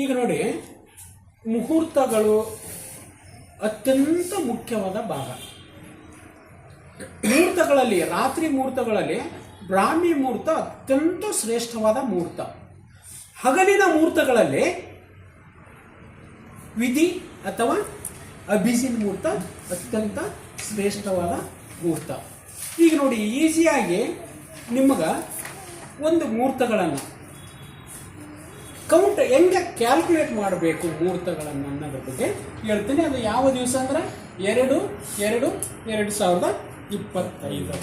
ಈಗ ನೋಡಿ, ಮುಹೂರ್ತಗಳು ಅತ್ಯಂತ ಮುಖ್ಯವಾದ ಭಾಗ. ಮುಹೂರ್ತಗಳಲ್ಲಿ, ರಾತ್ರಿ ಮುಹೂರ್ತಗಳಲ್ಲಿ ಬ್ರಾಹ್ಮಿ ಮುಹೂರ್ತ ಅತ್ಯಂತ ಶ್ರೇಷ್ಠವಾದ ಮುಹೂರ್ತ. ಹಗಲಿನ ಮುಹೂರ್ತಗಳಲ್ಲಿ ವಿಧಿ ಅಥವಾ ಅಭಿಜಿನ್ ಮುಹೂರ್ತ ಅತ್ಯಂತ ಶ್ರೇಷ್ಠವಾದ ಮುಹೂರ್ತ. ಈಗ ನೋಡಿ, ಈಸಿಯಾಗಿ ನಿಮಗೆ ಒಂದು ಮುಹೂರ್ತಗಳನ್ನು ಕೌಂಟ್ ಹೆಂಗೆ ಕ್ಯಾಲ್ಕುಲೇಟ್ ಮಾಡಬೇಕು ಮುಹೂರ್ತಗಳನ್ನು ಅನ್ನೋದ್ರ ಬಗ್ಗೆ ಹೇಳ್ತೀನಿ. ಅದು ಯಾವ ದಿವಸ ಅಂದ್ರೆ? ಎರಡು ಎರಡು ಎರಡು ಸಾವಿರದ ಇಪ್ಪತ್ತೈದು.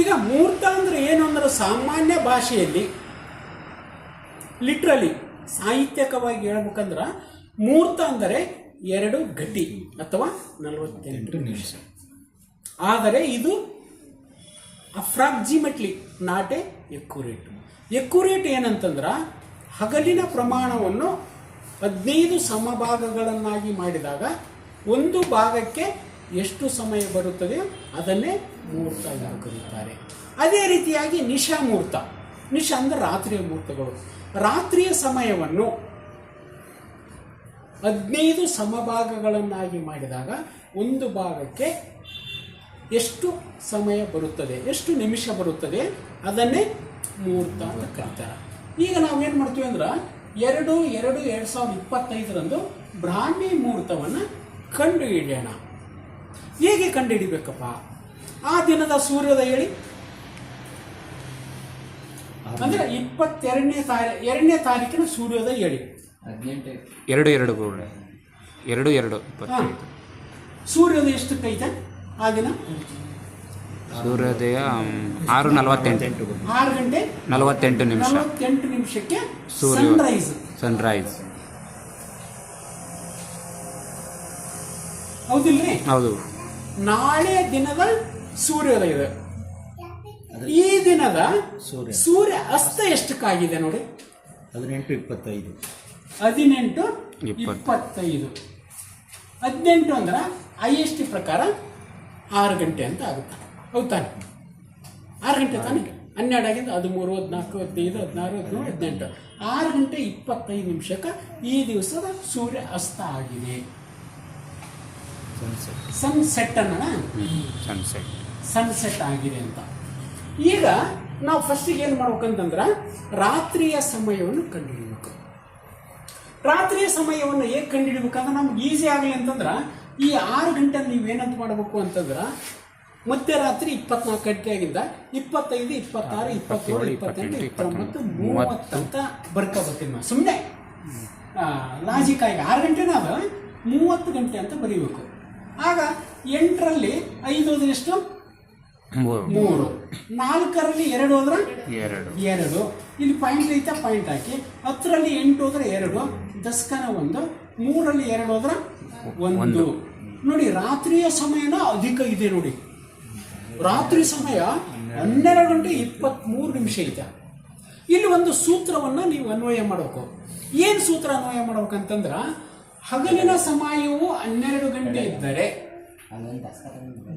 ಈಗ ಮುಹೂರ್ತ ಅಂದ್ರೆ ಏನು ಅಂದ್ರೆ ಸಾಮಾನ್ಯ ಭಾಷೆಯಲ್ಲಿ ಲಿಟ್ರಲಿ ಸಾಹಿತ್ಯಕವಾಗಿ ಹೇಳ್ಬೇಕಂದ್ರೆ ಮುಹೂರ್ತ ಅಂದರೆ ಎರಡು ಗಂಟೆ ಅಥವಾ ನಲವತ್ತೆಂಟು ನಿಮಿಷ. ಆದರೆ ಇದು ಅಫ್ರಾಕ್ಸಿಮೇಟ್ಲಿ ನಾಟ್ ಎಕ್ಯುರೇಟ್ ಎಕ್ಯುರೇಟ್ ಏನಂತಂದ್ರೆ ಹಗಲಿನ ಪ್ರಮಾಣವನ್ನು ಹದಿನೈದು ಸಮಭಾಗಗಳನ್ನಾಗಿ ಮಾಡಿದಾಗ ಒಂದು ಭಾಗಕ್ಕೆ ಎಷ್ಟು ಸಮಯ ಬರುತ್ತದೆ? ಅದನ್ನೇ ಮುಹೂರ್ತ ಎಂದು ಕರೀತಾರೆ. ಅದೇ ರೀತಿಯಾಗಿ ನಿಶಾ ಮುಹೂರ್ತ. ನಿಶಾ ಅಂದರೆ ರಾತ್ರಿಯ ಮುಹೂರ್ತಗಳು. ರಾತ್ರಿಯ ಸಮಯವನ್ನು ಹದಿನೈದು ಸಮಭಾಗಗಳನ್ನಾಗಿ ಮಾಡಿದಾಗ ಒಂದು ಭಾಗಕ್ಕೆ ಎಷ್ಟು ಸಮಯ ಬರುತ್ತದೆ ಎಷ್ಟು ನಿಮಿಷ ಬರುತ್ತದೆ ಅದನ್ನೇ ಮುಹೂರ್ತ ಅಂತ ಕರೀತಾರೆ. ಈಗ ನಾವೇನು ಮಾಡ್ತೀವಿ ಅಂದ್ರೆ ಎರಡು ಎರಡು ಎರಡು ಸಾವಿರದ ಇಪ್ಪತ್ತೈದರಂದು ಬ್ರಾಹ್ಮಿ ಮುಹೂರ್ತವನ್ನು ಕಂಡು ಹಿಡಿಯೋಣ. ಹೇಗೆ ಕಂಡು ಹಿಡಿಬೇಕಪ್ಪ? ಆ ದಿನದ ಸೂರ್ಯೋದಯ ಹೇಳಿ. ಅಂದ್ರೆ ಇಪ್ಪತ್ತೆರಡನೇ ತಾರೀ ಎರಡನೇ ತಾರೀಕಿನ ಸೂರ್ಯೋದಯ ಹೇಳಿ. ಎರಡು ಎರಡು ಎರಡು ಎರಡು ಸೂರ್ಯೋದಯ ಎಷ್ಟಕ್ಕೈತೆ? ಆ ದಿನ ಸೂರ್ಯೋದಯ ಆರು ನಲವತ್ತೆಂಟು. ಆರು ಗಂಟೆ ನಲವತ್ತೆಂಟು ನಿಮಿಷ. ನಲವತ್ತೆಂಟು ನಿಮಿಷಕ್ಕೆ ಸೂರ್ಯ ಸನ್ರೈಸ್ ಸನ್ರೈಸ್ ಹೌದಿಲ್ರಿ? ಹೌದು. ನಾಳೆ ದಿನದ ಸೂರ್ಯೋದಯ ಇದೆ. ಈ ದಿನದ ಸೂರ್ಯ. ಸೂರ್ಯ ಅಸ್ತ ಎಷ್ಟಕ್ಕಾಗಿದೆ ನೋಡಿ? ಹದಿನೆಂಟು ಇಪ್ಪತ್ತೈದು. ಹದಿನೆಂಟು ಇಪ್ಪತ್ತು. ಇಪ್ಪತ್ತೈದು. ಹದಿನೆಂಟು ಅಂದ್ರೆ ಐ ಎಸ್ ಟಿ ಪ್ರಕಾರ ಆರು ಗಂಟೆ ಅಂತ ಆಗುತ್ತೆ. ಹೌದಾನೆ ಆರು ಗಂಟೆ ತಾನೆ? ಹನ್ನೆರಡು ಆಗಿದ್ದು ಹದಿಮೂರು ಹದಿನಾಲ್ಕು ಹದಿನೈದು ಹದಿನಾರು ಹದಿನೇಳು ಹದಿನೆಂಟು. ಆರು ಗಂಟೆ ಇಪ್ಪತ್ತೈದು ನಿಮಿಷಕ್ಕೆ ಈ ದಿವಸದ ಸೂರ್ಯ ಅಸ್ತ ಆಗಿದೆ. ಸನ್ಸೆಟ್ ಅನ್ನ ಅನ್ನೋಣ ಸನ್ಸೆಟ್ ಸನ್ಸೆಟ್ ಆಗಿದೆ ಅಂತ. ಈಗ ನಾವು ಫಸ್ಟಿಗೆ ಏನು ಮಾಡ್ಬೇಕಂತಂದ್ರೆ ರಾತ್ರಿಯ ಸಮಯವನ್ನು ಕಂಡುಹಿಡಿಬೇಕು. ರಾತ್ರಿಯ ಸಮಯವನ್ನು ಹೇಗೆ ಕಂಡುಹಿಡಿಬೇಕಂದ್ರೆ ನಮ್ಗೆ ಈಸಿ ಆಗಲಿ ಅಂತಂದ್ರೆ ಈ ಆರು ಗಂಟೆ ನೀವೇನಂತ ಮಾಡಬೇಕು ಅಂತಂದ್ರೆ ಮಧ್ಯರಾತ್ರಿ ಇಪ್ಪತ್ನಾಲ್ಕು ಗಂಟೆಯಾಗಿಂದ ಇಪ್ಪತ್ತೈದು ಇಪ್ಪತ್ತಾರು ಇಪ್ಪತ್ತೇಳು ಇಪ್ಪತ್ತೆಂಟು ಇಪ್ಪತ್ತೊಂಬತ್ತು ಮೂವತ್ತು. ಅಂತ ಬರ್ಕೋಬೇಕಿನ್ನು ನಾವು ಸುಮ್ಮನೆ ಲಾಜಿಕ್ ಆಗಿ ಆರು ಗಂಟೆನ ಅದು ಮೂವತ್ತು ಗಂಟೆ ಅಂತ ಬರೀಬೇಕು. ಆಗ ಎಂಟರಲ್ಲಿ ಐದು ಹೋದ್ರೆ ಎಷ್ಟು? ಮೂರು. ಮೂರು. ನಾಲ್ಕರಲ್ಲಿ ಎರಡು ಹೋದ್ರೆ? ಎರಡು. ಎರಡು. ಇಲ್ಲಿ ಪಾಯಿಂಟ್ ಐತೆ? ಪಾಯಿಂಟ್ ಹಾಕಿ. ಹತ್ತರಲ್ಲಿ ಎಂಟು ಹೋದ್ರೆ ಎರಡು. ದಸ್ಕನ ಒಂದು. ಮೂರಲ್ಲಿ ಎರಡು ಹೋದ್ರೆ? ಒಂದು. ನೋಡಿ ರಾತ್ರಿಯ ಸಮಯನ ಅಧಿಕ ಇದೆ ನೋಡಿ. ರಾತ್ರಿ ಸಮಯ ಹನ್ನೆರಡು ಗಂಟೆ ಇಪ್ಪತ್ತ್ಮೂರು ನಿಮಿಷ ಇದೆ. ಇಲ್ಲಿ ಒಂದು ಸೂತ್ರವನ್ನು ನೀವು ಅನ್ವಯ ಮಾಡಬೇಕು. ಏನು ಸೂತ್ರ ಅನ್ವಯ ಮಾಡ್ಬೇಕಂತಂದ್ರೆ ಹಗಲಿನ ಸಮಯವು ಹನ್ನೆರಡು ಗಂಟೆ ಇದ್ದರೆ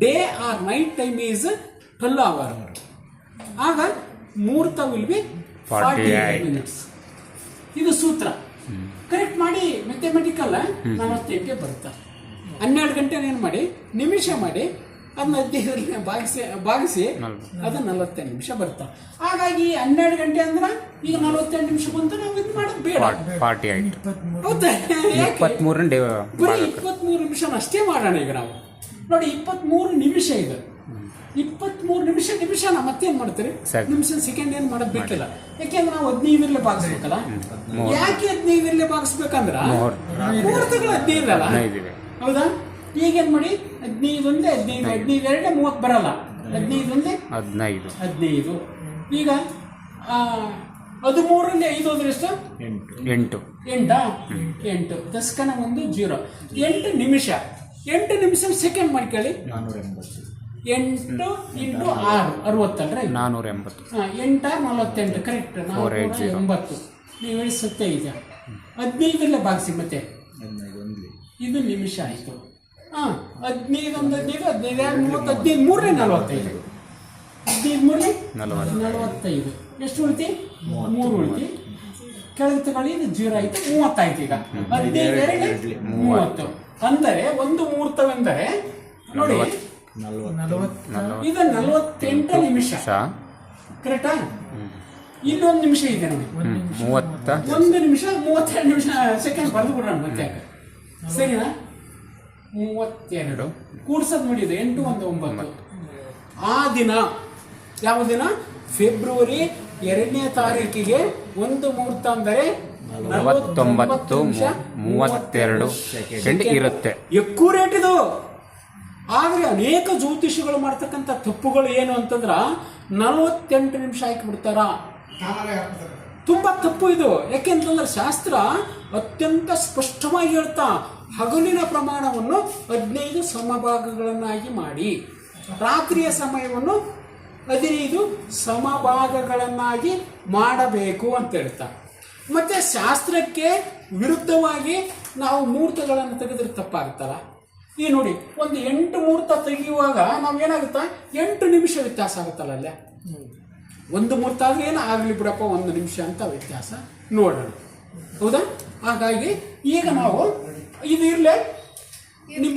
day or night time is twelve hour ಆಗ ಮೂರ್ತ ವಿಲ್ ಬಿ ಫಾರ್ಟಿ 48 ಮಿನಿಟ್ಸ್ ಇದು ಸೂತ್ರ. ಕರೆಕ್ಟ್ ಮಾಡಿ ಮೆಥಮೆಟಿಕಲ್ ನಲವತ್ತೆಂಟೆ ಬರುತ್ತೆ ಹನ್ನೆರಡು ಗಂಟೆ ಏನು ಮಾಡಿ ನಿಮಿಷ ಮಾಡಿ ಅದನ್ನ ಹದಿನೈದರಲ್ಲಿ ಭಾಗಿಸಿ ಭಾಗಿಸಿ. ಅದು ನಲವತ್ತೆಂಟು ನಿಮಿಷ ಬರ್ತಾ ಹಾಗಾಗಿ ಹನ್ನೆರಡು ಗಂಟೆ ಅಂದ್ರೆ ಈಗ ನಲವತ್ತೆಂಟು ನಿಮಿಷ ಬಂತು ನಾವು ಇದು ಮಾಡೋದು ಬೇಡ. ಪಾರ್ಟಿ ಬರೀ ಇಪ್ಪತ್ಮೂರು ನಿಮಿಷ ಅಷ್ಟೇ ಮಾಡೋಣ ಈಗ ನಾವು. ನೋಡಿ ಇಪ್ಪತ್ಮೂರು ನಿಮಿಷ ಇದು ಇಪ್ಪತ್ಮೂರು ನಿಮಿಷ ನಿಮಿಷ ಮತ್ತೇನ್ ಮಾಡ್ತೀರಿ? ನಿಮಿಷ ಸೆಕೆಂಡ್ ಏನ್ ಮಾಡೋದು ಬೇಕಿಲ್ಲ. ಯಾಕೆಂದ್ರೆ ನಾವು ಹದಿನೈದರಲ್ಲೇ ಭಾಗಿಸ್ಬೇಕಲ್ಲ. ಯಾಕೆ ಹದಿನೈದರಲ್ಲೇ ಭಾಗಿಸ್ಬೇಕಂದ್ರ. ಮುಹೂರ್ತಗಳು ಹದಿನೈದಲ್ಲ ಹೌದಾ? ಈಗೇನ್ ಮಾಡಿ ಹದಿನೈದು ಒಂದೇ ಹದಿನೈದು. ಹದಿನೈದು ಎರಡೇ ಮೂವತ್ತು ಬರಲ್ಲ. ಹದಿನೈದು. ಒಂದೇ ಹದಿನೈದು. ಹದಿನೈದು. ಈಗ ಹದಿಮೂರಿಂದ ಹದಿಮೂರರಲ್ಲಿ ಐದು ಹೋದ್ರೆ ಎಷ್ಟು? ಎಂಟು. ಎಂಟು. ಎಂಟಾ? ಎಂಟು. ದಸ್ಕನ ಒಂದು ಜೀರೋ. ಎಂಟು ನಿಮಿಷ. ಎಂಟು ನಿಮಿಷ ಸೆಕೆಂಡ್ ಮಾಡ್ಕೊಳ್ಳಿ ನಾನ್ನೂರ ಎಂಬತ್ತು ಎಂಟು ಇಂಟು ಆರು. ಅರವತ್ತಲ್ರಿ ನಾನ್ನೂರ ಎಂಬತ್ತು ಹಾಂ ಎಂಟಾರು ನಲವತ್ತೆಂಟು. Correct zero. ಎಂಬತ್ತು ನೀವು ಹೇಳಿ ಸತ್ಯ ಇದೆ ಹದಿನೈದರಲ್ಲೇ ಭಾಗಿಸಿ ಮತ್ತೆ. ಹದಿನೈದು ಇದು ನಿಮಿಷ ಆಯಿತು. ಹಾಂ ಹದಿನೈದು ಒಂದು ಹದಿನೈದು ಹದಿನೈದು ಎರಡು ಮೂವತ್ತು ಹದಿನೈದು ಮೂರನೇ ನಲವತ್ತೈದು. ಹದಿನೈದು ಮೂರನೇ? ನಲವತ್ತು. ನಲವತ್ತೈದು. ಎಷ್ಟು ಉಳಿತಿ? ಮೂರು ಉಳಿತಿ. ಕೆಳಗೆ ತಗೊಳ್ಳಿ ಇದು ಜೀರೋ ಆಯ್ತು ಮೂವತ್ತಾಯ್ತು ಈಗ. ಹದಿನೈದು ಎರಡು ಮೂವತ್ತು. ಅಂದರೆ ಒಂದು ಮುಹೂರ್ತವೆಂದರೆ ನೋಡಿ ಇದು ನಲವತ್ತೆಂಟು ನಿಮಿಷ. ಕರೆಕ್ಟಾ? ಇಲ್ಲೊಂದು ನಿಮಿಷ ಇದೆ ನೋಡಿ. ಮೂವತ್ತ. ಒಂದು ನಿಮಿಷ ಮೂವತ್ತೆರಡು ನಿಮಿಷ ಸೆಕೆಂಡ್ ಬರೆದು ಬಿಡೋಣ ಮತ್ತೆ. ಸರಿನಾ? ಮೂವತ್ತೆರಡು. ಕೂಡ್ಸೋದು ನೋಡಿದೆ ಎಂಟು ಒಂದು ಒಂಬತ್ತು. ಆ ದಿನ, ಯಾವ ದಿನ? ಫೆಬ್ರವರಿ ಎರಡನೇ ತಾರೀಕಿಗೆ ಒಂದು ಮುಹೂರ್ತ ಅಂದರೆ ನಲವತ್ತೊಂಬತ್ತು ಮೂವತ್ತೆರಡು ಸೆಕೆಂಡ್ ಇರುತ್ತೆ. ಎಕ್ಕೂರೇಟ್ ಇದು. ಆದರೆ ಅನೇಕ ಜ್ಯೋತಿಷಿಗಳು ಮಾಡ್ತಕ್ಕಂಥ ತಪ್ಪುಗಳು ಏನು ಅಂತಂದ್ರ ನಲವತ್ತೆಂಟು ನಿಮಿಷ ಹಾಕಿಬಿಡ್ತಾರ ತುಂಬಾ ತಪ್ಪು ಇದು. ಯಾಕೆಂತಂದ್ರೆ ಶಾಸ್ತ್ರ ಅತ್ಯಂತ ಸ್ಪಷ್ಟವಾಗಿ ಹೇಳ್ತಾ, ಹಗಲಿನ ಪ್ರಮಾಣವನ್ನು ಹದಿನೈದು ಸಮಭಾಗಗಳನ್ನಾಗಿ ಮಾಡಿ, ರಾತ್ರಿಯ ಸಮಯವನ್ನು ಹದಿನೈದು ಸಮಭಾಗಗಳನ್ನಾಗಿ ಮಾಡಬೇಕು ಅಂತ ಹೇಳ್ತಾ. ಮತ್ತೆ ಶಾಸ್ತ್ರಕ್ಕೆ ವಿರುದ್ಧವಾಗಿ ನಾವು ಮುಹೂರ್ತಗಳನ್ನು ತೆಗೆದ್ರೆ ತಪ್ಪಾಗುತ್ತಲ್ಲ? ಈ ನೋಡಿ, ಒಂದು ಎಂಟು ಮುಹೂರ್ತ ತೆಗೆಯುವಾಗ ನಾವು ಏನಾಗುತ್ತಾ? ಎಂಟು ನಿಮಿಷ ವ್ಯತ್ಯಾಸ ಆಗುತ್ತಲ್ಲ ಅಲ್ಲೇ? ಒಂದು ಮುಹೂರ್ತ ಏನು ಆಗಲಿ ಬಿಡಪ್ಪ, ಒಂದು ನಿಮಿಷ ಅಂತ ವ್ಯತ್ಯಾಸ ನೋಡೋಣ. ಹೌದಾ? ಹಾಗಾಗಿ ಈಗ ನಾವು ಇದು ಇರಲೇ, ನಿಮ್ಮ